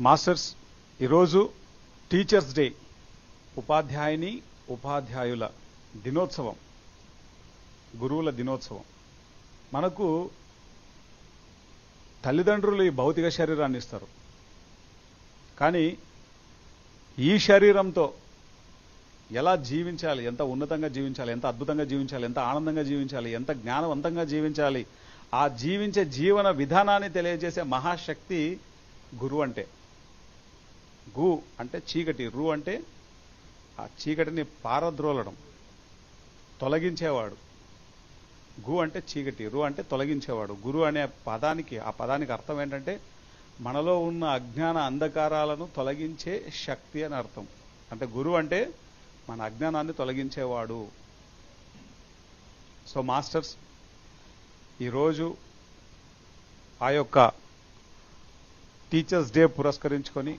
Masters ఈరోజు teachers day. ఉపాధ్యాయుని ఉపాధ్యాయుల దినోత్సవం. గురువుల దినోత్సవం. మనకు తల్లిదండ్రులు ఈ భౌతిక శరీరాన్ని ఇస్తారు. కానీ ఈ శరీరంతో ఎలా జీవించాలి ఎంత ఉన్నతంగా జీవించాలి ఎంత అద్భుతంగా జీవించాలి ఎంత ఆనందంగా జీవించాలి ఎంత జ్ఞానవంతంగా జీవించాలి ఆ జీవించే జీవన విధానాన్ని తెలియజేసే మహాశక్తి గురువు అంటే. గు అంటే చీకటి రు అంటే ఆ చీకటిని పారద్రోలడం తొలగించేవాడు. గు అంటే చీకటి రు అంటే తొలగించేవాడు. గురు అనే పదానికి ఆ పదానికి అర్థం ఏంటంటే మనలో ఉన్న అజ్ఞాన అంధకారాలను తొలగించే శక్తి అని అర్థం. అంటే గురువు అంటే మన అజ్ఞానాన్ని తొలగించేవాడు. సో మాస్టర్స్ ఈరోజు ఆ యొక్క టీచర్స్ డే పురస్కరించుకొని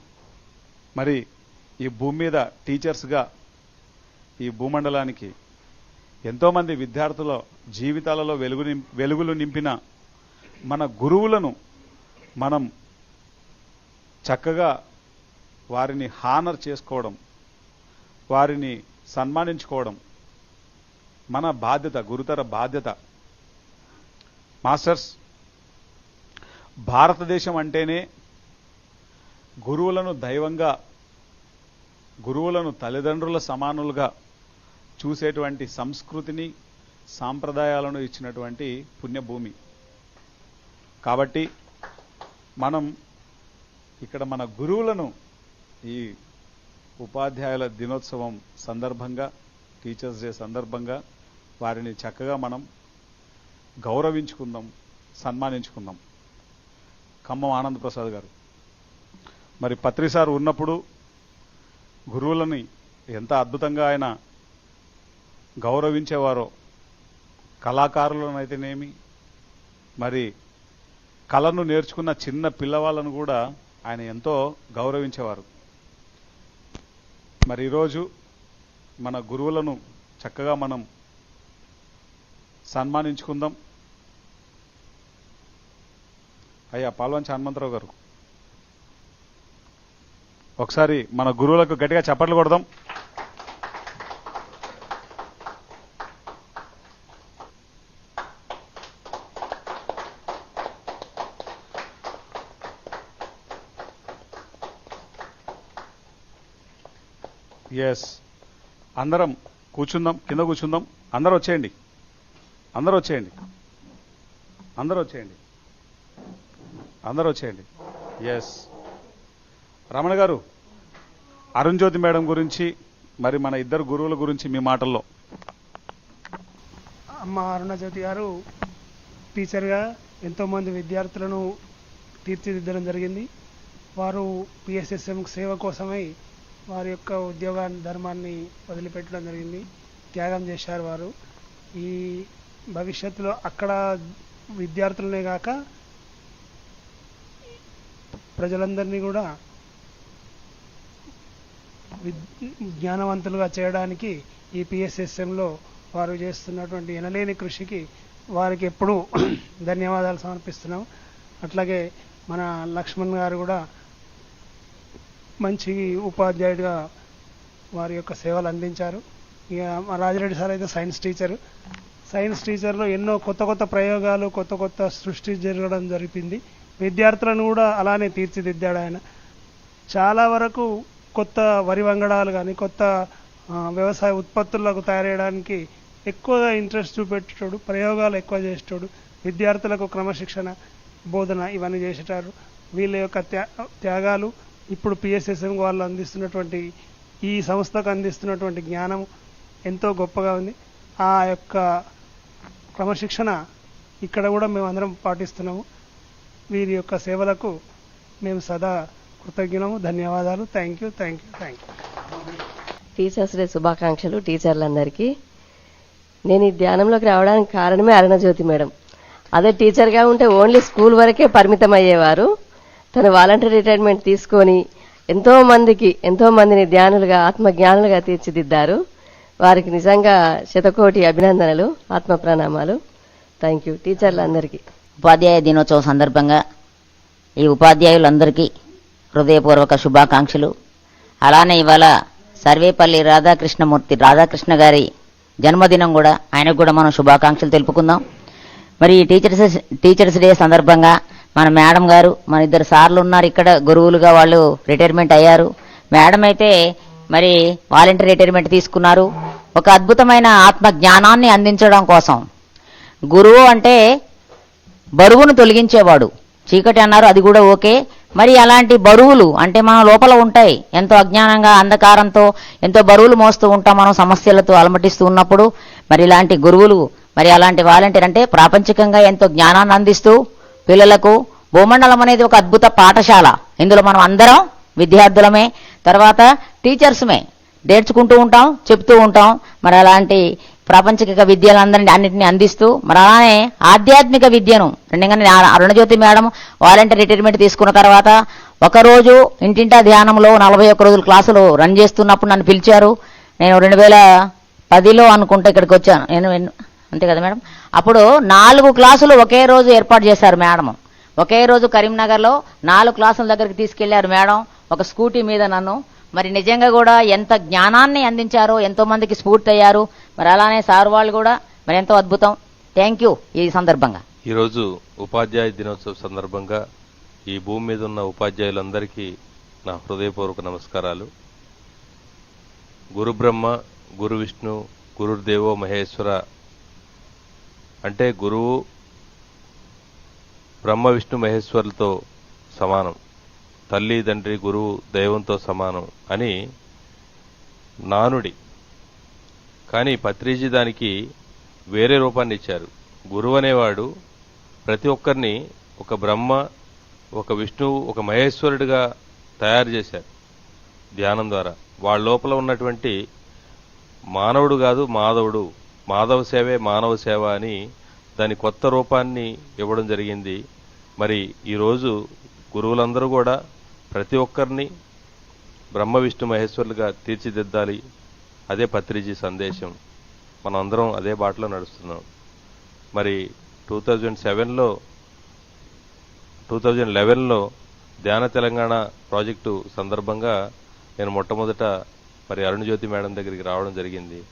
మరి ఈ భూమి మీద టీచర్స్గా ఈ భూమండలానికి ఎంతోమంది విద్యార్థుల జీవితాలలో వెలుగు వెలుగులు నింపిన మన గురువులను మనం చక్కగా వారిని హానర్ చేసుకోవడం వారిని సన్మానించుకోవడం మన బాధ్యత గురుతర బాధ్యత. మాస్టర్స్ భారతదేశం అంటేనే గురువులను దైవంగా గురువులను తల్లిదండ్రుల సమానులుగా చూసేటువంటి సంస్కృతిని సాంప్రదాయాలను ఇచ్చినటువంటి పుణ్యభూమి. కాబట్టి మనం ఇక్కడ మన గురువులను ఈ ఉపాధ్యాయుల దినోత్సవం సందర్భంగా టీచర్స్ డే సందర్భంగా వారిని చక్కగా మనం గౌరవించుకుందాం సన్మానించుకుందాం. ఖమ్మం ఆనంద్ ప్రసాద్ గారు. మరి పత్రిసారు ఉన్నప్పుడు గురువులని ఎంత అద్భుతంగా ఆయన గౌరవించేవారో కళాకారులనైతేనేమి మరి కళను నేర్చుకున్న చిన్న పిల్లవాళ్ళను కూడా ఆయన ఎంతో గౌరవించేవారు. మరి ఈరోజు మన గురువులను చక్కగా మనం సన్మానించుకుందాం. అయ్యా పాల్వంచి హనుమంతరావు గారు. ఒకసారి మన గురువులకు గట్టిగా చప్పట్లు కొడదాం. ఎస్ అందరం కూర్చుందాం కింద కూర్చుందాం. అందరూ వచ్చేయండి. అందరూ వచ్చేయండి. అందరూ వచ్చేయండి. అందరూ వచ్చేయండి. ఎస్ రమణ గారు అరుణ్ జ్యోతి మేడం గురించి మరి మన ఇద్దరు గురువుల గురించి మీ మాటల్లో. అమ్మ అరుణజ్యోతి గారు టీచర్గా ఎంతోమంది విద్యార్థులను తీర్చిదిద్దడం జరిగింది. వారు పిఎస్ఎస్ఎం సేవ కోసమై వారి యొక్క ఉద్యోగాన్ని ధర్మాన్ని వదిలిపెట్టడం జరిగింది. త్యాగం చేశారు వారు. ఈ భవిష్యత్తులో అక్కడ విద్యార్థులనే కాక ప్రజలందరినీ కూడా జ్ఞానవంతులుగా చేయడానికి ఈ పిఎస్ఎస్ఎంలో వారు చేస్తున్నటువంటి ఎనలేని కృషికి వారికి ఎప్పుడూ ధన్యవాదాలు సమర్పిస్తున్నాం. అట్లాగే మన లక్ష్మణ్ గారు కూడా మంచి ఉపాధ్యాయుడిగా వారి యొక్క సేవలు అందించారు. ఇక మా రాజిరెడ్డి సార్ అయితే సైన్స్ టీచరు. సైన్స్ టీచర్లో ఎన్నో కొత్త కొత్త ప్రయోగాలు కొత్త కొత్త సృష్టి జరగడం జరిపింది. విద్యార్థులను కూడా అలానే తీర్చిదిద్దాడు ఆయన. చాలా వరకు కొత్త వరి వంగడాలు కానీ కొత్త వ్యవసాయ ఉత్పత్తులకు తయారయ్యడానికి ఎక్కువగా ఇంట్రెస్ట్ చూపెట్టేటోడు ప్రయోగాలు ఎక్కువ చేసేటోడు విద్యార్థులకు క్రమశిక్షణ బోధన ఇవన్నీ చేసేటారు. వీళ్ళ యొక్క త్యా- త్యాగాలు ఇప్పుడు పిఎస్ఎస్ఎం వాళ్ళు అందిస్తున్నటువంటి ఈ సంస్థకు అందిస్తున్నటువంటి జ్ఞానం ఎంతో గొప్పగా ఉంది. ఆ యొక్క క్రమశిక్షణ ఇక్కడ కూడా మేము అందరం పాటిస్తున్నాము. వీరి యొక్క సేవలకు మేము సదా కృతజ్ఞులము ధన్యవాదాలు. Thank you thank you thank you teachers day శుభాకాంక్షలు టీచర్లందరికీ. నేను ఈ ధ్యానంలోకి రావడానికి కారణమే అరుణజ్యోతి మేడం. అదే టీచర్గా ఉంటే ఓన్లీ స్కూల్ వరకే పరిమితం అయ్యేవారు తను వాలంటీర్ రిటైర్మెంట్ తీసుకొని ఎంతో మందికి ఎంతో మందిని ధ్యానులుగా ఆత్మజ్ఞానులుగా తీర్చిదిద్దారు. వారికి నిజంగా శతకోటి అభినందనలు ఆత్మ ప్రణామాలు. థ్యాంక్ యూ టీచర్లందరికీ. ఉపాధ్యాయ దినోత్సవం సందర్భంగా ఈ ఉపాధ్యాయులందరికీ హృదయపూర్వక శుభాకాంక్షలు. అలానే ఇవాళ సర్వేపల్లి రాధాకృష్ణమూర్తి రాధాకృష్ణ గారి జన్మదినం కూడా ఆయనకు కూడా మనం శుభాకాంక్షలు తెలుపుకుందాం. మరి ఈ టీచర్స్ టీచర్స్ డే సందర్భంగా మన మేడం గారు మన ఇద్దరు సార్లు ఉన్నారు ఇక్కడ గురువులుగా వాళ్ళు రిటైర్మెంట్ అయ్యారు. మేడం అయితే మరి వాలంటీర్ రిటైర్మెంట్ తీసుకున్నారు. ఒక అద్భుతమైన ఆత్మ జ్ఞానాన్ని అందించడం కోసం. గురువు అంటే బరువును తొలగించేవాడు. చీకటి అన్నారు అది కూడా ఓకే. మరి అలాంటి బరువులు అంటే మన లోపల ఉంటాయి ఎంతో అజ్ఞానంగా అంధకారంతో ఎంతో బరువులు మోస్తూ ఉంటాం మనం సమస్యలతో అలమటిస్తూ ఉన్నప్పుడు మరి ఇలాంటి గురువులు మరి అలాంటి వాలంటీర్ అంటే ప్రాపంచికంగా ఎంతో జ్ఞానాన్ని అందిస్తూ పిల్లలకు భూమండలం అనేది ఒక అద్భుత పాఠశాల. ఇందులో మనం అందరం విద్యార్థులమే తర్వాత టీచర్స్మే నేర్చుకుంటూ ఉంటాం చెప్తూ ఉంటాం. మరి అలాంటి ప్రాపంచిక విద్యలందరినీ అన్నింటినీ అందిస్తూ మరి అలానే ఆధ్యాత్మిక విద్యను రెండుగానే అరుణజ్యోతి మేడం వాలంటీర్ రిటైర్మెంట్ తీసుకున్న తర్వాత ఒకరోజు ఇంటింటా ధ్యానంలో నలభై ఒక్క రోజులు క్లాసులు రన్ చేస్తున్నప్పుడు నన్ను పిలిచారు. నేను రెండు వేల పదిలో అనుకుంటే ఇక్కడికి వచ్చాను. నేను అంతే కదా మేడం? అప్పుడు నాలుగు క్లాసులు ఒకే రోజు ఏర్పాటు చేశారు మేడం. ఒకే రోజు కరీంనగర్లో నాలుగు క్లాసుల దగ్గరికి తీసుకెళ్ళారు మేడం. ఒక స్కూటీ మీద నన్ను మరి నిజంగా కూడా ఎంత జ్ఞానాన్ని అందించారో ఎంతో మందికి స్ఫూర్తి అయ్యారు మరి అలానే సార్ వాళ్ళు కూడా మరి ఎంతో అద్భుతం. థ్యాంక్ యూ ఈ సందర్భంగా. ఈరోజు ఉపాధ్యాయ దినోత్సవ సందర్భంగా ఈ భూమి మీద ఉన్న ఉపాధ్యాయులందరికీ నా హృదయపూర్వక నమస్కారాలు. గురు బ్రహ్మ గురు విష్ణు గురుదేవో మహేశ్వర అంటే గురువు బ్రహ్మ విష్ణు మహేశ్వరులతో సమానం. తల్లి తండ్రి గురువు దైవంతో సమానం అని నానుడి. కానీ పత్రిజీ దానికి వేరే రూపాన్ని ఇచ్చారు. గురువు అనేవాడు ప్రతి ఒక్కరిని ఒక బ్రహ్మ ఒక విష్ణువు ఒక మహేశ్వరుడిగా తయారు చేశారు ధ్యానం ద్వారా. వాళ్ళ లోపల ఉన్నటువంటి మానవుడు కాదు మాధవుడు. మాధవ సేవే మానవ సేవ అని దాని కొత్త రూపాన్ని ఇవ్వడం జరిగింది. మరి ఈరోజు గురువులందరూ కూడా ప్రతి ఒక్కరిని బ్రహ్మ విష్ణు మహేశ్వరులుగా తీర్చిదిద్దాలి. అదే పత్రిజీ సందేశం. మనం అందరం అదే బాటలో నడుస్తున్నాం. మరి టూ థౌజండ్ సెవెన్లో టూ థౌజండ్ లెవెన్లో ధ్యాన తెలంగాణ ప్రాజెక్టు సందర్భంగా నేను మొట్టమొదట మరి అరుణజ్యోతి మేడం దగ్గరికి రావడం జరిగింది.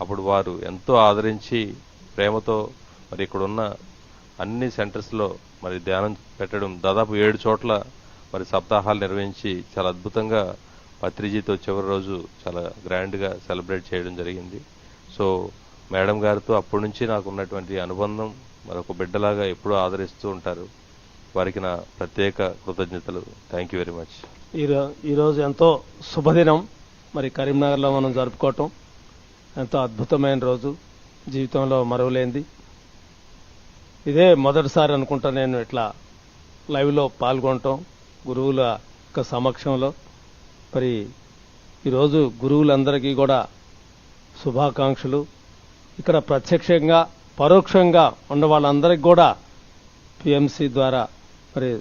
అప్పుడు వారు ఎంతో ఆదరించి ప్రేమతో మరి ఇక్కడున్న అన్ని సెంటర్స్లో మరి ధ్యానం పెట్టడం దాదాపు ఏడు చోట్ల మరి సప్తాహాలు నిర్వహించి చాలా అద్భుతంగా పత్రిజీతో చివరి రోజు చాలా గ్రాండ్గా సెలబ్రేట్ చేయడం జరిగింది. సో మేడం గారితో అప్పటి నుంచి నాకు ఉన్నటువంటి అనుబంధం మరొక బిడ్డలాగా ఎప్పుడూ ఆదరిస్తూ ఉంటారు. వారికి నా ప్రత్యేక కృతజ్ఞతలు. థ్యాంక్ యూ వెరీ మచ్ ఈరో ఈరోజు ఎంతో శుభదినం. మరి కరీంనగర్లో మనం జరుపుకోవటం ఎంతో అద్భుతమైన రోజు. జీవితంలో మరవలేంది. ఇదే మొదటిసారి అనుకుంటా నేను ఇట్లా లైవ్లో పాల్గొనటం. గురువుల యొక్క సమక్షంలో. మరి ఈరోజు గురువులందరికీ కూడా శుభాకాంక్షలు. ఇక్కడ ప్రత్యక్షంగా పరోక్షంగా ఉన్న వాళ్ళందరికీ కూడా పిఎంసి ద్వారా మరి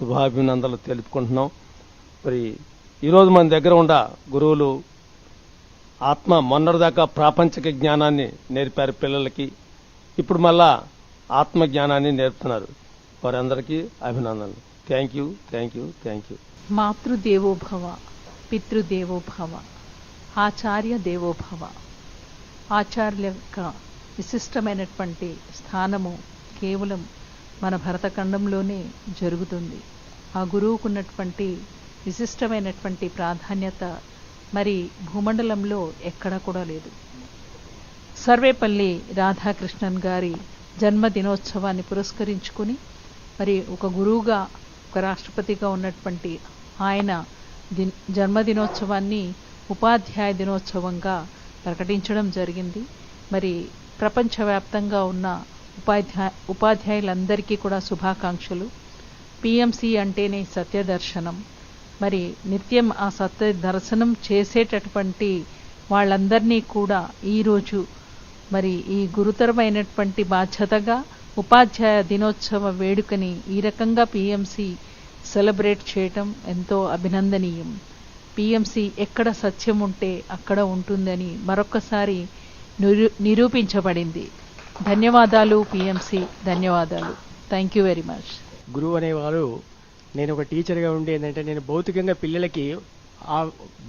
శుభాభినందనలు తెలుపుకుంటున్నాం. మరి ఈరోజు మన దగ్గర ఉన్న గురువులు ఆత్మ మొన్నటిదాకా ప్రాపంచిక జ్ఞానాన్ని నేర్పారు పిల్లలకి. ఇప్పుడు మళ్ళా ఆత్మ జ్ఞానాన్ని నేర్పుతున్నారు. వారందరికీ అభినందనలు. Thank you thank you thank you Matrudevobhava పితృదేవోభవ ఆచార్య దేవోభవ ఆచార్యుల యొక్క విశిష్టమైనటువంటి స్థానము కేవలం మన భరతఖండంలోనే జరుగుతుంది. ఆ గురువుకున్నటువంటి విశిష్టమైనటువంటి ప్రాధాన్యత మరి భూమండలంలో ఎక్కడా కూడా లేదు. సర్వేపల్లి రాధాకృష్ణన్ గారి జన్మదినోత్సవాన్ని పురస్కరించుకుని మరి ఒక గురువుగా రాష్ట్రపతిగా ఉన్నటువంటి ఆయన దిన్ జన్మదినోత్సవాన్ని ఉపాధ్యాయ దినోత్సవంగా ప్రకటించడం జరిగింది. మరి ప్రపంచవ్యాప్తంగా ఉన్న ఉపాధ్యాయ ఉపాధ్యాయులందరికీ కూడా శుభాకాంక్షలు. పిఎంసి అంటేనే సత్యదర్శనం. మరి నిత్యం ఆ సత్య దర్శనం చేసేటటువంటి వాళ్ళందరినీ కూడా ఈరోజు మరి ఈ గురుతరమైనటువంటి బాధ్యతగా ఉపాధ్యాయ దినోత్సవ వేడుకని ఈ రకంగా పిఎంసి సెలబ్రేట్ చేయటం ఎంతో అభినందనీయం. పిఎంసి ఎక్కడ సత్యం ఉంటే అక్కడ ఉంటుందని మరొకసారి నిరూ నిరూపించబడింది. ధన్యవాదాలు పిఎంసి ధన్యవాదాలు. థ్యాంక్ యూ వెరీ మచ్ గురువు అనేవారు నేను ఒక టీచర్గా ఉండి ఏంటంటే నేను భౌతికంగా పిల్లలకి ఆ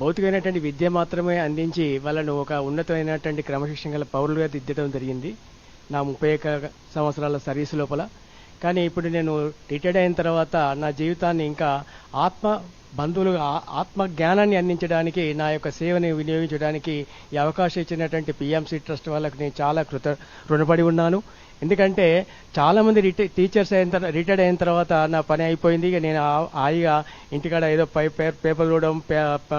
భౌతికమైనటువంటి విద్య మాత్రమే అందించి వాళ్ళను ఒక ఉన్నతమైనటువంటి క్రమశిక్షణ గల పౌరులుగా దిద్దడం జరిగింది. నా ముప్పై ఒక్క సంవత్సరాల సర్వీస్ లోపల. కానీ ఇప్పుడు నేను రిటైర్డ్ అయిన తర్వాత నా జీవితాన్ని ఇంకా ఆత్మ బంధువులుగా ఆ- ఆత్మ జ్ఞానాన్ని అందించడానికి నా యొక్క సేవని వినియోగించడానికి ఈ అవకాశం ఇచ్చినటువంటి పిఎంసి ట్రస్ట్ వాళ్ళకు నేను చాలా కృత రుణపడి ఉన్నాను. ఎందుకంటే చాలా మంది రిటై టీచర్స్ అయిన తర్వాత రిటైర్డ్ అయిన తర్వాత నా పని అయిపోయింది. ఇక నేను ఆ- హాయిగా ఇంటికాడ ఏదో పై పే- పేపర్ చూడడం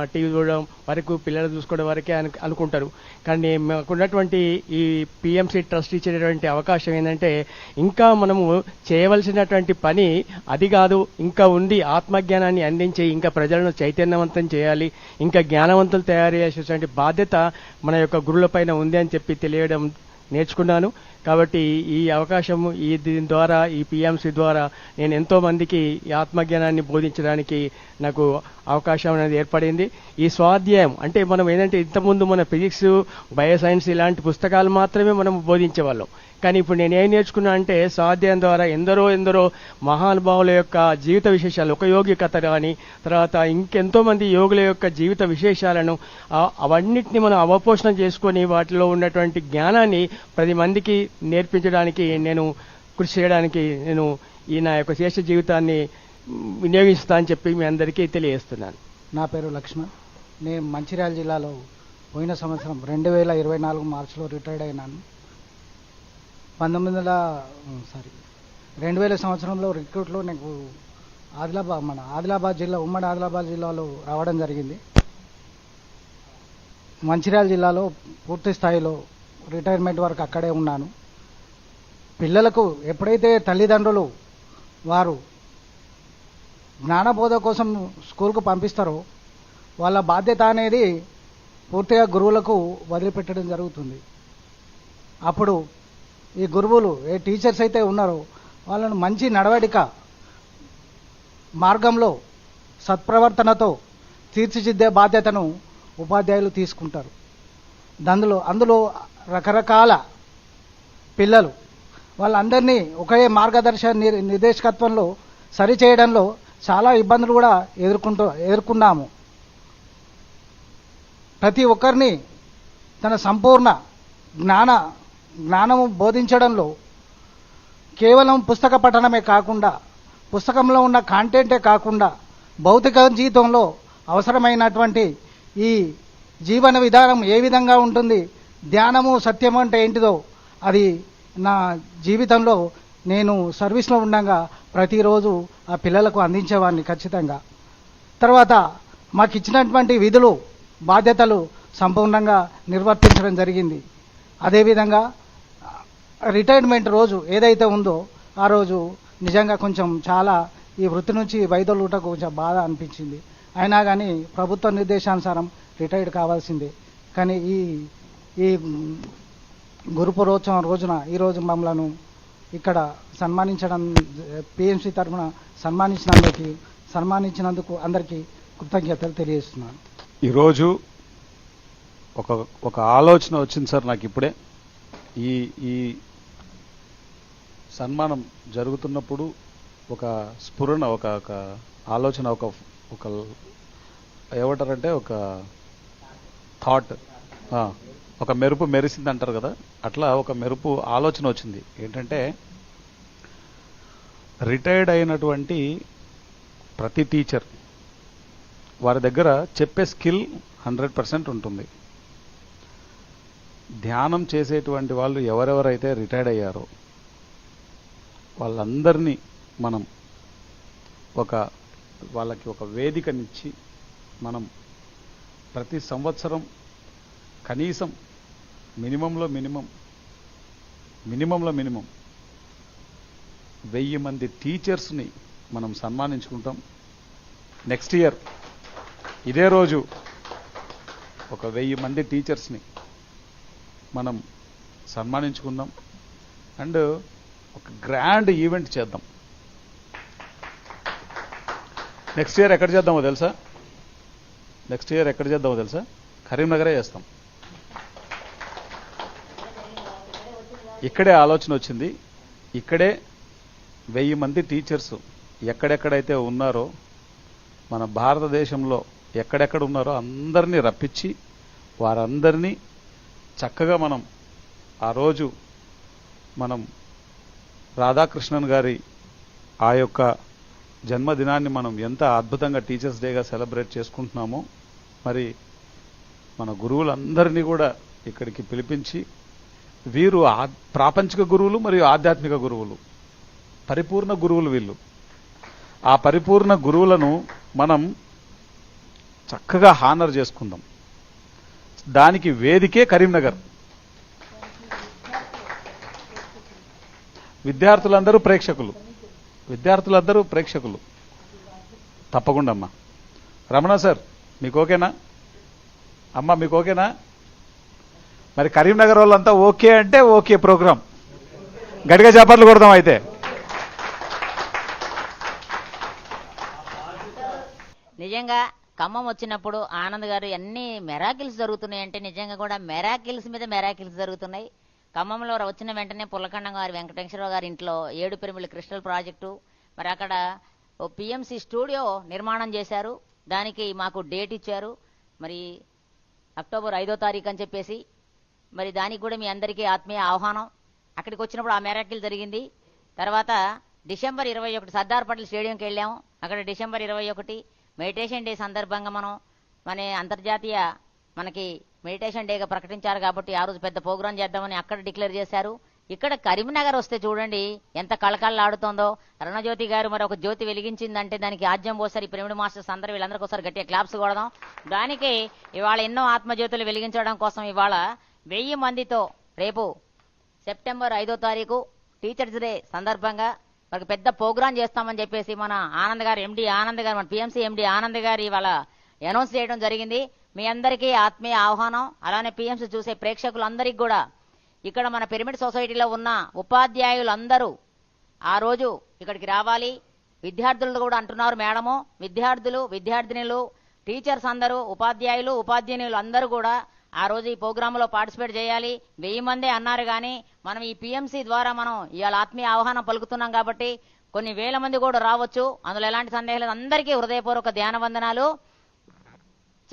టీవీ చూడడం వరకు పిల్లలు చూసుకోవడం వరకే అను అనుకుంటారు. కానీ మాకున్నటువంటి ఈ పిఎంసి ట్రస్ట్ ఇచ్చేటటువంటి అవకాశం ఏంటంటే ఇంకా మనము చేయవలసినటువంటి పని అది కాదు ఇంకా ఉంది. ఆత్మజ్ఞానాన్ని అందించి ఇంకా ప్రజలను చైతన్యవంతం చేయాలి. ఇంకా జ్ఞానవంతులు తయారు చేసేటువంటి బాధ్యత మన యొక్క గురువులపైన ఉంది అని చెప్పి తెలియడం నేర్చుకున్నాను. కాబట్టి ఈ అవకాశం ఈ దీని ద్వారా ఈ పిఎంసి ద్వారా నేను ఎంతో మందికి ఈ ఆత్మజ్ఞానాన్ని బోధించడానికి నాకు అవకాశం అనేది ఏర్పడింది. ఈ స్వాధ్యాయం అంటే మనం ఏంటంటే ఇంతకుముందు మన ఫిజిక్స్ బయోసైన్స్ ఇలాంటి పుస్తకాలు మాత్రమే మనం బోధించేవాళ్ళం. కానీ ఇప్పుడు నేను ఏం నేర్చుకున్నా అంటే స్వాధ్యాయం ద్వారా ఎందరో ఎందరో మహానుభావుల యొక్క జీవిత విశేషాలు ఒక యోగి కథ కానీ తర్వాత ఇంకెంతో మంది యోగుల యొక్క జీవిత విశేషాలను అవన్నిటిని మనం అవపోషణ చేసుకొని వాటిలో ఉన్నటువంటి జ్ఞానాన్ని పది మందికి నేర్పించడానికి నేను కృషి చేయడానికి నేను ఈ నా యొక్క శేష జీవితాన్ని మ్, వినియోగిస్తా అని చెప్పి మీ అందరికీ తెలియజేస్తున్నాను. నా పేరు లక్ష్మణ్ నేను మంచిర్యాల జిల్లాలో పోయిన సంవత్సరం రెండు వేల ఇరవై నాలుగు మార్చిలో రిటైర్డ్ అయినాను. పంతొమ్మిది వందల సారీ రెండు వేల సంవత్సరంలో రిక్రూట్లో నాకు ఆదిలాబాద్ మన ఆదిలాబాద్ జిల్లా ఉమ్మడి ఆదిలాబాద్ జిల్లాలో రావడం జరిగింది. మంచిర్యాల జిల్లాలో పూర్తి స్థాయిలో రిటైర్మెంట్ వరకు అక్కడే ఉన్నాను. పిల్లలకు ఎప్పుడైతే తల్లిదండ్రులు వారు జ్ఞానబోధ కోసం స్కూల్కు పంపిస్తారో వాళ్ళ బాధ్యత అనేది పూర్తిగా గురువులకు వదిలిపెట్టడం జరుగుతుంది. అప్పుడు ఈ గురువులు ఏ టీచర్స్ అయితే ఉన్నారో వాళ్ళను మంచి నడవడిక మార్గంలో సత్ప్రవర్తనతో తీర్చిదిద్దే బాధ్యతను ఉపాధ్యాయులు తీసుకుంటారు. అందులో అందులో రకరకాల పిల్లలు వాళ్ళందరినీ ఒకే మార్గదర్శక నిర్- నిర్దేశకత్వంలో సరిచేయడంలో చాలా ఇబ్బందులు కూడా ఎదుర్కొంటూ ఎదుర్కొన్నాము. ప్రతి ఒక్కరిని తన సంపూర్ణ జ్ఞాన జ్ఞానము బోధించడంలో కేవలం పుస్తక పఠనమే కాకుండా పుస్తకంలో ఉన్న కాంటెంటే కాకుండా భౌతిక జీవితంలో అవసరమైనటువంటి ఈ జీవన విధానం ఏ విధంగా ఉంటుంది ధ్యానము సత్యము అంటే ఏంటిదో అది నా జీవితంలో నేను సర్వీస్లో ఉండగా ప్రతిరోజు ఆ పిల్లలకు అందించేవాడిని ఖచ్చితంగా. తర్వాత మాకు ఇచ్చినటువంటి విధులు బాధ్యతలు సంపూర్ణంగా నిర్వర్తించడం జరిగింది. అదేవిధంగా రిటైర్మెంట్ రోజు ఏదైతే ఉందో ఆ రోజు నిజంగా కొంచెం చాలా ఈ వృత్తి నుంచి వైదొలుటకు కొంచెం బాధ అనిపించింది. అయినా కానీ ప్రభుత్వ నిర్దేశానుసారం రిటైర్డ్ కావాల్సిందే. కానీ ఈ ఈ గురుపురోత్సవం రోజున ఈరోజు మమ్మలను ఇక్కడ సన్మానించడం పిఎంసి తరఫున సన్మానించినందుకు సన్మానించినందుకు అందరికీ కృతజ్ఞతలు తెలియజేస్తున్నాను. ఈరోజు ఒక ఒక ఆలోచన వచ్చింది సార్ నాకు ఇప్పుడే. ఈ ఈ సన్మానం జరుగుతున్నప్పుడు ఒక స్ఫురణ ఒక ఒక ఆలోచన ఒక ఒక ఏమంటారంటే ఒక థాట్ ఒక మెరుపు మెరిసింది అంటారు కదా? అట్లా ఒక మెరుపు ఆలోచన వచ్చింది. ఏంటంటే రిటైర్డ్ అయినటువంటి ప్రతి టీచర్ వారి దగ్గర చెప్పే స్కిల్ హండ్రెడ్ పర్సెంట్ ఉంటుంది. ధ్యానం చేసేటువంటి వాళ్ళు ఎవరెవరైతే రిటైర్డ్ అయ్యారో వాళ్ళందరినీ మనం ఒక వాళ్ళకి ఒక వేదికనిచ్చి మనం ప్రతి సంవత్సరం కనీసం మినిమంలో మినిమం మినిమంలో మినిమం వెయ్యి మంది టీచర్స్ని మనం సన్మానించుకుంటాం. నెక్స్ట్ ఇయర్ ఇదే రోజు ఒక వెయ్యి మంది టీచర్స్ని మనం సన్మానించుకుందాం. అండ్ ఒక గ్రాండ్ ఈవెంట్ చేద్దాం. నెక్స్ట్ ఇయర్ ఎక్కడ చేద్దామో తెలుసా? నెక్స్ట్ ఇయర్ ఎక్కడ చేద్దామో తెలుసా? కరీంనగరే చేస్తాం. ఇక్కడే ఆలోచన వచ్చింది. ఇక్కడే వెయ్యి మంది టీచర్స్ ఎక్కడెక్కడైతే ఉన్నారో మన భారతదేశంలో ఎక్కడెక్కడ ఉన్నారో అందరినీ రప్పించి వారందరినీ చక్కగా మనం ఆ రోజు మనం రాధాకృష్ణన్ గారి ఆ యొక్క జన్మదినాన్ని మనం ఎంత అద్భుతంగా టీచర్స్ డేగా సెలబ్రేట్ చేసుకుంటున్నామో మరి మన గురువులందరినీ కూడా ఇక్కడికి పిలిపించి వీరు ఆ- ప్రాపంచిక గురువులు మరియు ఆధ్యాత్మిక గురువులు పరిపూర్ణ గురువులు వీళ్ళు. ఆ పరిపూర్ణ గురువులను మనం చక్కగా హానర్ చేసుకుందాం. దానికి వేదికే కరీంనగర్. విద్యార్థులందరూ ప్రేక్షకులు. విద్యార్థులందరూ ప్రేక్షకులు. తప్పకుండా అమ్మా రమణ సార్ మీకు ఓకేనా? అమ్మ మీకు ఓకేనా? మరి కరీంనగర్ వాళ్ళంతా ఓకే అంటే ఓకే ప్రోగ్రాం. గడిగా చేపట్లు కొడదాం అయితే. నిజంగా ఖమ్మం వచ్చినప్పుడు ఆనంద్ గారు అన్ని మెరాకిల్స్ జరుగుతున్నాయి అంటే నిజంగా కూడా మెరాకిల్స్ మీద మెరాకిల్స్ జరుగుతున్నాయి. ఖమ్మంలో వచ్చిన వెంటనే పుల్లకండం గారి వెంకటేశ్వరరావు గారి ఇంట్లో ఏడు పెరుమిళ్ళ క్రిస్టల్ ప్రాజెక్టు. మరి అక్కడ ఓ పిఎంసి స్టూడియో నిర్మాణం చేశారు. దానికి మాకు డేట్ ఇచ్చారు. మరి అక్టోబర్ ఐదో తారీఖు అని చెప్పేసి మరి దానికి కూడా మీ అందరికీ ఆత్మీయ ఆహ్వానం. అక్కడికి వచ్చినప్పుడు ఆ మెరాకిల్ జరిగింది. తర్వాత డిసెంబర్ ఇరవై ఒకటి సర్దార్ పటేల్ స్టేడియంకి వెళ్ళాము. అక్కడ డిసెంబర్ ఇరవై ఒకటి మెడిటేషన్ డే సందర్భంగా మనం మన అంతర్జాతీయ మనకి మెడిటేషన్ డేగా ప్రకటించారు కాబట్టి ఆ రోజు పెద్ద ప్రోగ్రాం చేద్దామని అక్కడ డిక్లేర్ చేశారు. ఇక్కడ కరీంనగర్ వస్తే చూడండి ఎంత కళకళలాడుతోందో. రణజ్యోతి గారు మరి ఒక జ్యోతి వెలిగించిందంటే దానికి ఆజ్యం పోసారి ఈ మాస్టర్స్ అందరూ వీళ్ళందరికీ ఒకసారి గట్టిగా క్లాప్స్ కొడదాం. దానికి ఇవాళ ఎన్నో ఆత్మజ్యోతులు వెలిగించడం కోసం ఇవాళ వెయ్యి మందితో రేపు సెప్టెంబర్ ఐదో తారీఖు టీచర్స్ డే సందర్భంగా మనకి పెద్ద ప్రోగ్రాం చేస్తామని చెప్పేసి మన ఆనంద్ గారు ఎండి ఆనంద్ గారు మన పిఎంసీ ఎండి ఆనంద్ గారు ఇవాళ అనౌన్స్ చేయడం జరిగింది. మీ అందరికీ ఆత్మీయ ఆహ్వానం. అలానే పిఎంసీ చూసే ప్రేక్షకులందరికీ కూడా. ఇక్కడ మన పిరమిడ్ సొసైటీలో ఉన్న ఉపాధ్యాయులందరూ ఆ రోజు ఇక్కడికి రావాలి. విద్యార్థులు కూడా అంటున్నారు మేడము. విద్యార్థులు విద్యార్థినులు టీచర్స్ అందరూ ఉపాధ్యాయులు ఉపాధ్యాయులు అందరూ కూడా ఆ రోజు ఈ ప్రోగ్రాంలో పార్టిసిపేట్ చేయాలి. వెయ్యి మందే అన్నారు కానీ మనం ఈ పిఎంసీ ద్వారా మనం ఇవాళ ఆత్మీయ ఆహ్వానం పలుకుతున్నాం కాబట్టి కొన్ని వేల మంది కూడా రావచ్చు. అందులో ఎలాంటి సందేహాలు అందరికీ హృదయపూర్వక ధ్యాన వందనాలు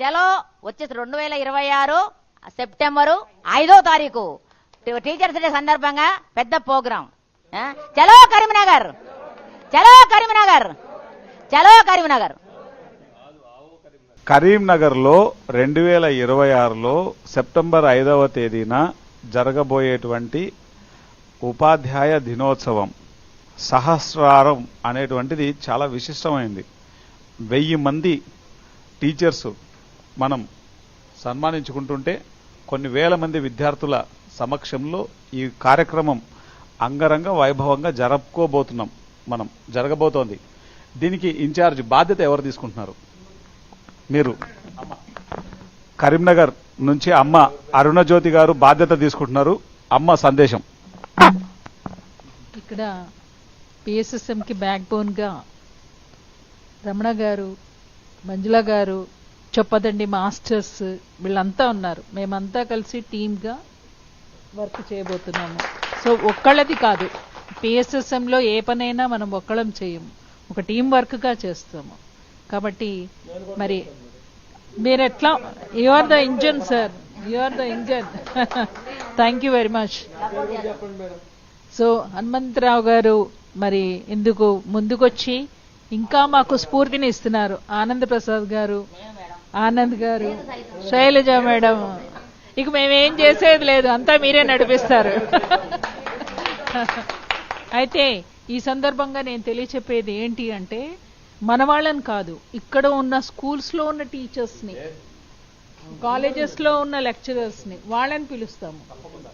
చలో వచ్చేసి రెండు వేల ఇరవై ఆరు సెప్టెంబరు ఐదో తారీఖు. టీచర్స్ డే సందర్భంగా పెద్ద ప్రోగ్రాం. చలో కరీంనగర్! చలో కరీంనగర్! చలో కరీంనగర్! కరీంనగర్లో రెండు వేల ఇరవై ఆరులో సెప్టెంబర్ ఐదవ తేదీన జరగబోయేటువంటి ఉపాధ్యాయ దినోత్సవం. సహస్రారం అనేటువంటిది చాలా విశిష్టమైంది. వెయ్యి మంది టీచర్స్ మనం సన్మానించుకుంటుంటే కొన్ని వేల మంది విద్యార్థుల సమక్షంలో ఈ కార్యక్రమం అంగరంగ వైభవంగా జరుపుకోబోతున్నాం మనం జరగబోతోంది. దీనికి ఇన్ఛార్జ్ బాధ్యత ఎవరు తీసుకుంటున్నారు? మీరు. కరీంనగర్ నుంచి అమ్మ అరుణజ్యోతి గారు బాధ్యత తీసుకుంటున్నారు. అమ్మ సందేశం. ఇక్కడ పిఎస్ఎస్ఎంకి బ్యాక్ బోన్గా రమణ గారు మంజుల గారు చొప్పదండి మాస్టర్స్ వీళ్ళంతా ఉన్నారు. మేమంతా కలిసి టీమ్గా వర్క్ చేయబోతున్నాము. సో ఒక్కళ్ళది కాదు. పిఎస్ఎస్ఎంలో ఏ పనైనా మనం ఒక్కళ్ళం చేయము ఒక టీం వర్క్గా చేస్తాము. కాబట్టి మరి మీరు ఎట్లా? You are the engine sir you are the engine thank you very much so Hanumantharao గారు మరి ఇందుకు ముందుకొచ్చి ఇంకా మాకు స్ఫూర్తిని ఇస్తున్నారు. ఆనంద్ ప్రసాద్ గారు ఆనంద్ గారు. శైలజ మేడం. ఇక మేమేం చేసేది లేదు అంతా మీరే నడిపిస్తారు. అయితే ఈ సందర్భంగా నేను తెలియచెప్పేది ఏంటి అంటే మన వాళ్ళని కాదు ఇక్కడ ఉన్న స్కూల్స్లో ఉన్న టీచర్స్ని కాలేజెస్లో ఉన్న లెక్చరర్స్ని వాళ్ళని పిలుస్తాము.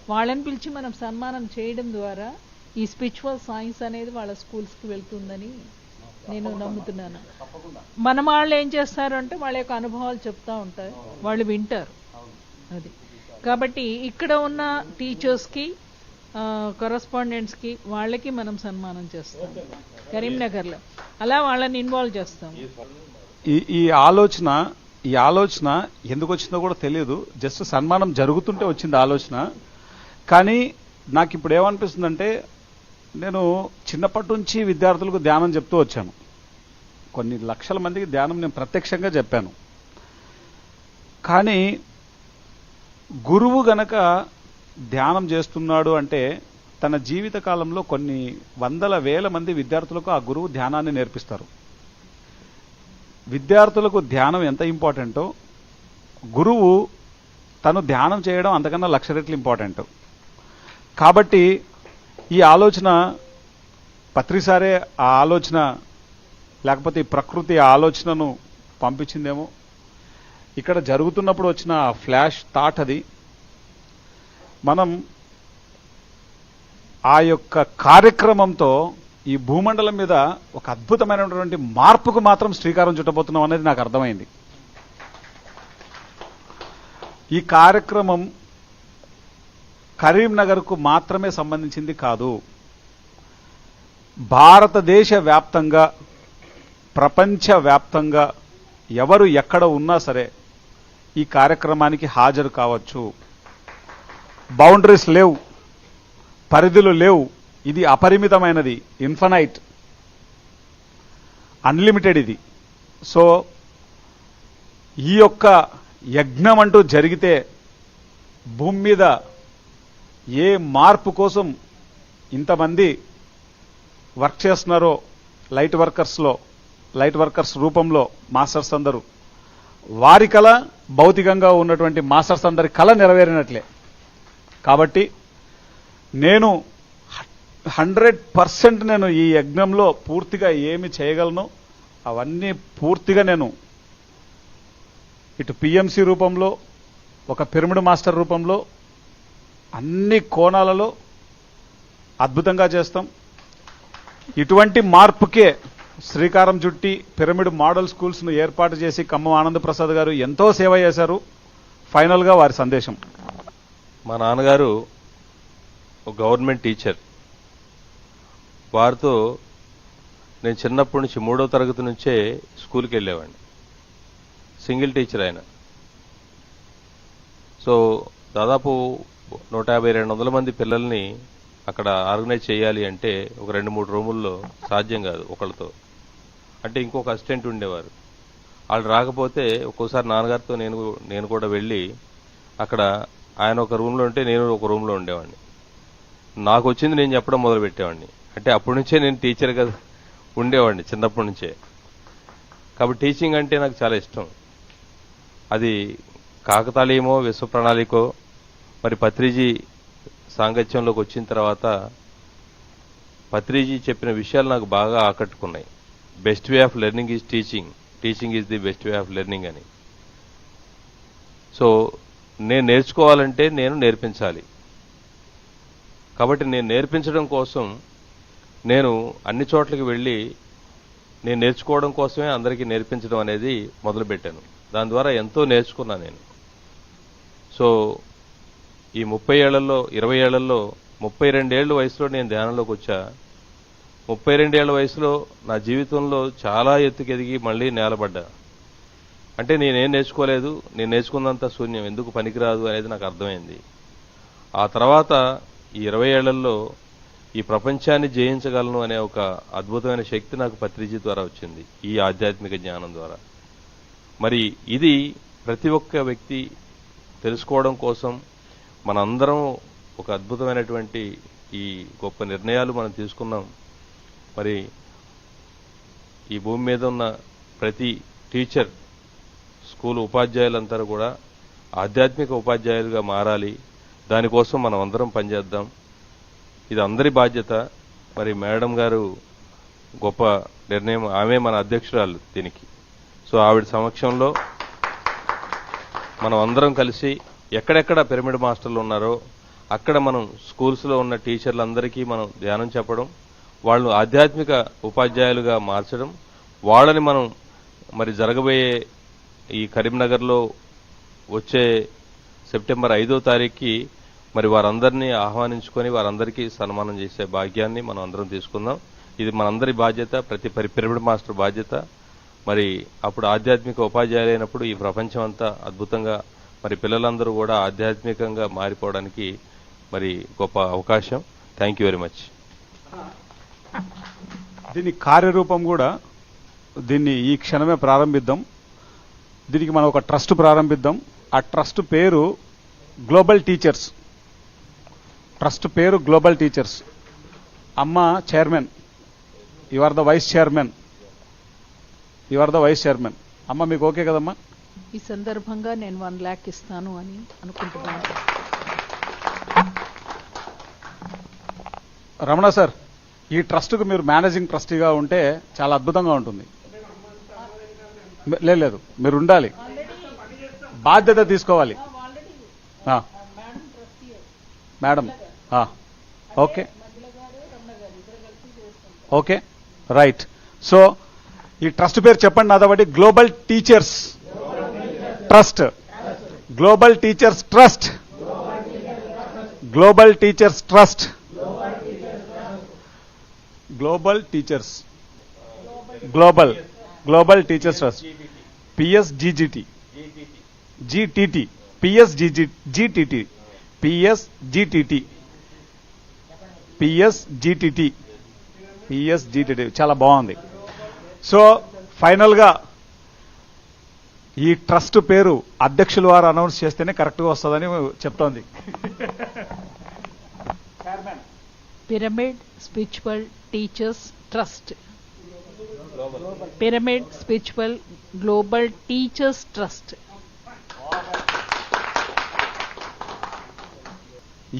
వాళ్ళని పిలిచి మనం సన్మానం చేయడం ద్వారా ఈ స్పిరిచువల్ సైన్స్ అనేది వాళ్ళ స్కూల్స్కి వెళ్తుందని నేను నమ్ముతున్నాను. మన వాళ్ళు ఏం చేస్తారు అంటే వాళ్ళ యొక్క అనుభవాలు చెప్తా ఉంటారు. వాళ్ళు వింటారు. అది. కాబట్టి ఇక్కడ ఉన్న టీచర్స్కి కరస్పాండెంట్స్కి వాళ్ళకి మనం సన్మానం చేస్తాం. కరీంనగర్లో అలా వాళ్ళని ఇన్వాల్వ్ చేస్తాం. ఈ ఈ ఆలోచన ఈ ఆలోచన ఎందుకు వచ్చిందో కూడా తెలియదు. జస్ట్ సన్మానం జరుగుతుంటే వచ్చింది ఆలోచన. కానీ నాకు ఇప్పుడు ఏమనిపిస్తుందంటే నేను చిన్నప్పటి నుంచి విద్యార్థులకు ధ్యానం చెప్తూ వచ్చాను. కొన్ని లక్షల మందికి ధ్యానం నేను ప్రత్యక్షంగా చెప్పాను. కానీ గురువు గనక ధ్యానం చేస్తున్నాడు అంటే తన జీవిత కాలంలో కొన్ని వందల వేల మంది విద్యార్థులకు ఆ గురువు ధ్యానాన్ని నేర్పిస్తారు. విద్యార్థులకు ధ్యానం ఎంత ఇంపార్టెంటో గురువు తను ధ్యానం చేయడం అంతకన్నా లక్ష రెట్లు ఇంపార్టెంట్. కాబట్టి ఈ ఆలోచన పత్రిసారే ఆ ఆలోచన లేకపోతే ఈ ప్రకృతి ఆలోచనను పంపించిందేమో. ఇక్కడ జరుగుతున్నప్పుడు వచ్చిన ఫ్లాష్ థాట్ అది. మనం ఆ యొక్క కార్యక్రమంతో ఈ భూమండలం మీద ఒక అద్భుతమైనటువంటి మార్పుకు మాత్రం శ్రీకారం చుట్టబోతున్నాం అనేది నాకు అర్థమైంది. ఈ కార్యక్రమం కరీంనగర్కు మాత్రమే సంబంధించింది కాదు. భారతదేశ వ్యాప్తంగా ప్రపంచ వ్యాప్తంగా ఎవరు ఎక్కడ ఉన్నా సరే ఈ కార్యక్రమానికి హాజరు కావచ్చు. బౌండరీస్ లేవు. పరిధులు లేవు. ఇది అపరిమితమైనది. ఇన్ఫనైట్. అన్లిమిటెడ్ ఇది. సో ఈ యొక్క యజ్ఞం అంటూ జరిగితే భూమి మీద ఏ మార్పు కోసం ఇంతమంది వర్క్ చేస్తున్నారో లైట్ వర్కర్స్లో లైట్ వర్కర్స్ రూపంలో మాస్టర్స్ అందరూ. వారి కళ భౌతికంగా ఉన్నటువంటి మాస్టర్స్ అందరి కళ నెరవేరినట్లే. కాబట్టి నేను హండ్రెడ్ పర్సెంట్ నేను ఈ యజ్ఞంలో పూర్తిగా ఏమి చేయగలను అవన్నీ పూర్తిగా నేను ఇటు పిఎంసి రూపంలో ఒక పిరమిడ్ మాస్టర్ రూపంలో అన్ని కోణాలలో అద్భుతంగా చేస్తాం. ఇటువంటి మార్పుకే శ్రీకారం చుట్టి పిరమిడ్ మోడల్ స్కూల్స్ను ఏర్పాటు చేసి ఖమ్మం ఆనందప్రసాద్ గారు ఎంతో సేవ చేశారు. ఫైనల్గా వారి సందేశం. మా నాన్నగారు ఒక గవర్నమెంట్ టీచర్. వారితో నేను చిన్నప్పటి నుంచి మూడో తరగతి నుంచే స్కూల్కి వెళ్ళేవాడిని. సింగిల్ టీచర్ ఆయన. సో దాదాపు నూట యాభై రెండు వందల మంది పిల్లల్ని అక్కడ ఆర్గనైజ్ చేయాలి అంటే ఒక రెండు మూడు రూముల్లో సాధ్యం కాదు ఒకళ్ళతో. అంటే ఇంకొక అసిస్టెంట్ ఉండేవారు. వాళ్ళు రాకపోతే ఒక్కోసారి నాన్నగారితో నేను నేను కూడా వెళ్ళి అక్కడ ఆయన ఒక రూమ్లో ఉంటే నేను ఒక రూమ్లో ఉండేవాడిని. నాకు వచ్చింది నేను చెప్పడం మొదలుపెట్టేవాడిని. అంటే అప్పటి నుంచే నేను టీచర్గా ఉండేవాడిని చిన్నప్పటి నుంచే. కాబట్టి టీచింగ్ అంటే నాకు చాలా ఇష్టం. అది కాకతాళీయమో విశ్వ ప్రణాళికో మరి పత్రిజీ సాంగత్యంలోకి వచ్చిన తర్వాత పత్రిజీ చెప్పిన విషయాలు నాకు బాగా ఆకట్టుకున్నాయి. Best way of learning is teaching teaching is the best way of learning అని. సో నేను నేర్చుకోవాలంటే నేను నేర్పించాలి. కాబట్టి నేను నేర్పించడం కోసం నేను అన్ని చోట్లకి వెళ్ళి నేను నేర్చుకోవడం కోసమే అందరికీ నేర్పించడం అనేది మొదలుపెట్టాను. దాని ద్వారా ఎంతో నేర్చుకున్నాను నేను. సో ఈ ముప్పై ఏళ్ళలో ఇరవై ఏళ్ళలో ముప్పై రెండేళ్ళ వయసులో నేను ధ్యానంలోకి వచ్చా. ముప్పై రెండేళ్ళ వయసులో నా జీవితంలో చాలా ఎత్తుకు ఎదిగి మళ్ళీ నేలబడ్డా అంటే నేనేం నేర్చుకోలేదు నేను నేర్చుకున్నంత శూన్యం ఎందుకు పనికిరాదు అనేది నాకు అర్థమైంది. ఆ తర్వాత ఈ ఇరవై ఏళ్ళలో ఈ ప్రపంచాన్ని జయించగలను అనే ఒక అద్భుతమైన శక్తి నాకు పత్రిజీ ద్వారా వచ్చింది ఈ ఆధ్యాత్మిక జ్ఞానం ద్వారా. మరి ఇది ప్రతి ఒక్క వ్యక్తి తెలుసుకోవడం కోసం మనందరం ఒక అద్భుతమైనటువంటి ఈ గొప్ప నిర్ణయాలు మనం తీసుకున్నాం. మరి ఈ భూమి మీద ఉన్న ప్రతి టీచర్ స్కూల్ ఉపాధ్యాయులంతా కూడా ఆధ్యాత్మిక ఉపాధ్యాయులుగా మారాలి. దానికోసం మనం అందరం పనిచేద్దాం. ఇది అందరి బాధ్యత. మరి మేడం గారు గొప్ప నిర్ణయం ఆమె మన అధ్యక్షురాలు దీనికి. సో ఆవిడ సమక్షంలో మనం అందరం కలిసి ఎక్కడెక్కడ పిరమిడ్ మాస్టర్లు ఉన్నారో అక్కడ మనం స్కూల్స్లో ఉన్న టీచర్లందరికీ మనం ధ్యానం చెప్పడం వాళ్ళు ఆధ్యాత్మిక ఉపాధ్యాయులుగా మార్చడం వాళ్ళని మనం మరి జరగబోయే ఈ కరీంనగర్లో వచ్చే సెప్టెంబర్ ఐదో తారీఖుకి మరి వారందరినీ ఆహ్వానించుకొని వారందరికీ సన్మానం చేసే భాగ్యాన్ని మనం అందరం తీసుకుందాం. ఇది మనందరి బాధ్యత ప్రతి పరి పిరమిడ్ మాస్టర్ బాధ్యత. మరి అప్పుడు ఆధ్యాత్మిక ఉపాధ్యాయులైనప్పుడు ఈ ప్రపంచం అంతా అద్భుతంగా మరి పిల్లలందరూ కూడా ఆధ్యాత్మికంగా మారిపోవడానికి మరి గొప్ప అవకాశం. థ్యాంక్ యూ వెరీ మచ్ దీని కార్యరూపం కూడా దీన్ని ఈ క్షణమే ప్రారంభిద్దాం. దీనికి మనం ఒక ట్రస్ట్ ప్రారంభిద్దాం. ఆ ట్రస్ట్ పేరు గ్లోబల్ టీచర్స్ ట్రస్ట్ పేరు గ్లోబల్ టీచర్స్ అమ్మ chairman. You are the vice chairman you are the vice chairman అమ్మ మీకు ఓకే కదమ్మా? ఈ సందర్భంగా నేను వన్ ల్యాక్ ఇస్తాను అని అనుకుంటున్నాను. రమణ సార్ ఈ ట్రస్ట్కు మీరు మేనేజింగ్ ట్రస్టీగా ఉంటే చాలా అద్భుతంగా ఉంటుంది. లేదు మీరు ఉండాలి బాధ్యత తీసుకోవాలి. ఆ. Madam okay. Okay. Right. So ఈ ట్రస్ట్ పేరు చెప్పండి నాదబట్టి global teachers trust. Global teachers trust global teachers trust global teachers global global teachers trust PSGGT GTT PSGG GTT PSGTT PSGTT PSGTT చాలా బాగుంది. సో ఫైనల్గా ఈ ట్రస్ట్ పేరు అధ్యక్షుల వారు అనౌన్స్ చేస్తేనే కరెక్ట్గా వస్తుందని చెప్తోంది. Pyramid spiritual teachers trust pyramid spiritual global teachers trust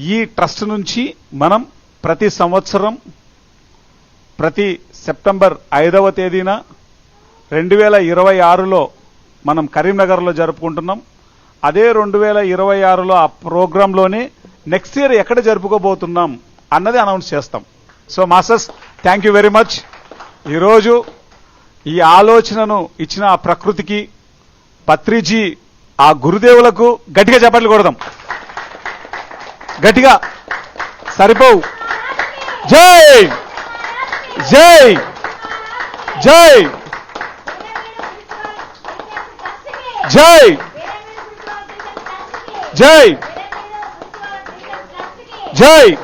ఈ ట్రస్ట్ నుంచి మనం ప్రతి సంవత్సరం ప్రతి సెప్టెంబర్ ఐదవ తేదీన రెండు వేల ఇరవై ఆరులో మనం కరీంనగర్లో జరుపుకుంటున్నాం. అదే రెండు వేల ఇరవై ఆరులో ఆ ప్రోగ్రాంలోనే నెక్స్ట్ ఇయర్ ఎక్కడ జరుపుకోబోతున్నాం అన్నది అనౌన్స్ చేస్తాం. So masters thank you very much ఈరోజు ఈ ఆలోచనను ఇచ్చిన ఆ ప్రకృతికి పత్రిజీ ఆ గురుదేవులకు గట్టిగా చప్పట్లు కొడదాం. గట్టిగా. సరిపోవు. జై! జై! జై! జై. జై. జై.